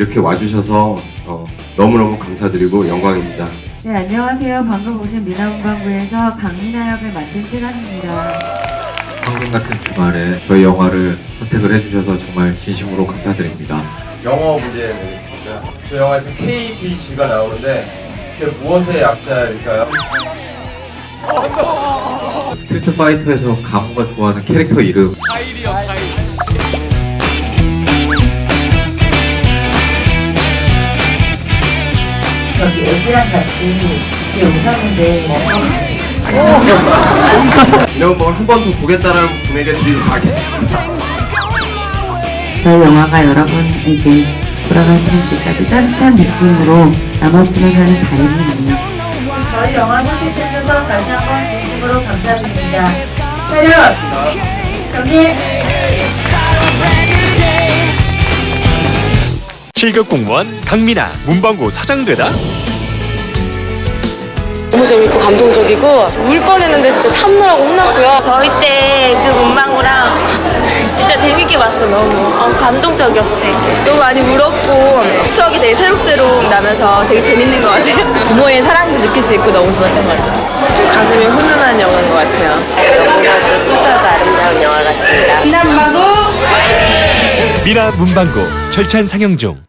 이렇게 와주셔서 어, 너무너무 감사드리고 영광입니다. 네, 안녕하세요. 방금 오신 미나문방구에서 강민아 역을 맡은 시간입니다. 황금 같은 주말에 저희 영화를 선택을 해주셔서 정말 진심으로 감사드립니다. 영어 문제 내겠습니다. 저 영화에서 KBG가 나오는데 그게 무엇의 약자일까요? 스트리트 파이터에서 가문가 좋아하는 캐릭터 이름 저기 애기랑 같이 이렇게 오셨는데 이런 걸 한 번 더 보겠다라는 분에게 드리도록 하겠습니다. 저희 영화가 여러분에게 돌아가시는 때까지 따뜻한 느낌으로 남았으면 하는 바람입니다. 저희 영화 선택해주셔서 다시 한번 진심으로 감사드립니다. 차렷! 경례! 7급 공무원 강민아 문방구 사장 되다 너무 재밌고 감동적이고 울 뻔했는데 진짜 참느라고 혼났고요. 저희 때 그 문방구랑 진짜 재밌게 봤어 너무 어, 감동적이었어 되게 너무 많이 울었고 추억이 되게 새록새록 나면서 되게 재밌는 것 같아요. 부모의 사랑도 느낄 수 있고 너무 좋았던 것 같아요. 좀 가슴이 훈훈한 영화인 것 같아요. 너무나도 순수하고 아름다운 영화 같습니다 미나 문방구 절찬 상영 중